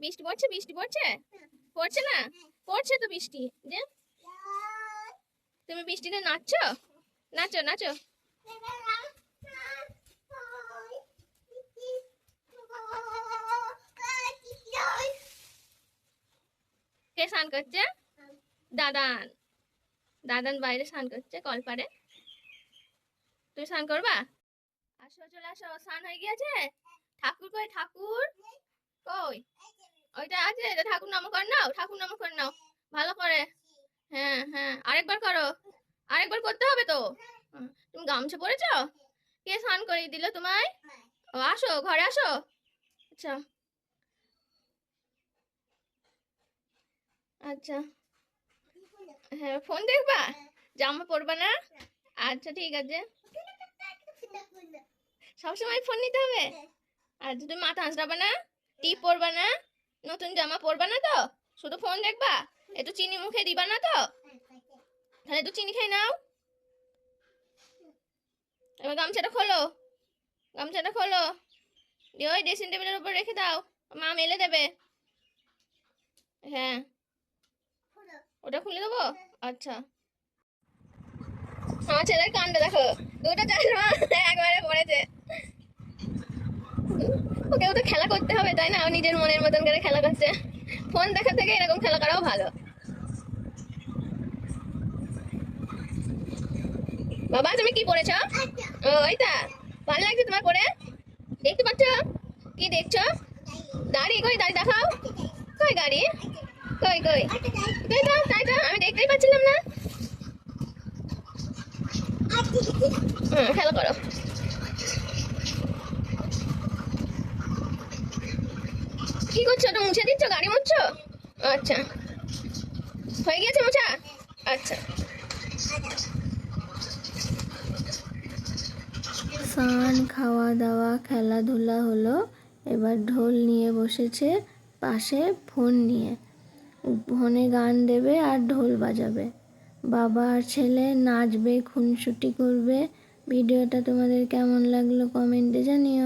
বৃষ্টি পড়ছে বৃষ্টি পড়ছে? পড়ছে না? পড়ছে তো বৃষ্টি। যে তুমি বৃষ্টিতে নাচছো? নাচো নাচো। কে স্নান করছে? দাদান। দাদান বাইরে স্নান করছে, কলপারে। তুমি স্নান করবা? আসো, চলে আসো। স্নান হয়ে গিয়েছে? ঠাকুর কই ঠাকুর? কই? ওইটা আছে এটা ঠাকুর নাম করে নাও, ঠাকুর নাম করে নাও। ভালো করে। হ্যাঁ হ্যাঁ। আরেকবার করো। আরেকবার করতে হবে তো। তুমি গামছা পরেছো? কে স্নান করিয়ে দিল তোমায়? ও, আসো, ঘরে আসো। আচ্ছা। আচ্ছা। হ্যাঁ ফোন দেখবা? জামা পরবা না? আচ্ছা ঠিক আছে। সবসময় ফোন নিতে হবে? আচ্ছা তুমি মাথা আঁচড়াবা না? টিপ পরবা না? নতুন জামা পরবা না তো? শুধু ফোন দেখবা? একটু চিনি মুখে দিবা না তো? তাহলে একটু চিনি খেয়ে নাও। এবার গামছাটা খোলো। গামছাটা খোলো। দিয়ে ওই ড্রেসিং টেবিলের উপর রেখে দাও। মা মেলে দেবে। হ্যাঁ। ওটা খুলে দেবো? আচ্ছা। আমার ছেলের কাণ্ড দেখো। দুটো চশমা একবারে পড়েছে। খেলা করতে হবে, তাই না? নিজের মনের মতন করে খেলা করছে। ফোন দেখা থেকে এরকম খেলা করাও ভালো। বাবা, তুমি কি পড়েছ? ও ওইটা ভালো লাগছে তোমার পরে দেখতে পাচ্ছ? কি দেখছ? দাড়ি, কই দাড়ি দেখাও। কই গাড়ি? কই কই? কই তো, তাই তো, আমি দেখতেই পাচ্ছিলাম না। হুম, খেলা করো। কি করছ? ওটা মুছে দিচ্ছ? গাড়ি মুছছো? আচ্ছা। হয়ে গেছে মোছা? আচ্ছা। স্নান খাওয়া দাওয়া খেলাধুলা হলো। এবার ঢোল নিয়ে বসেছে, পাশে ফোন নিয়ে। ফোনে গান দেবে আর ঢোল বাজাবে। বাবা আর ছেলে নাচবে, খুনসুটি করবে। ভিডিওটা তোমাদের কেমন লাগল কমেন্টে জানিও।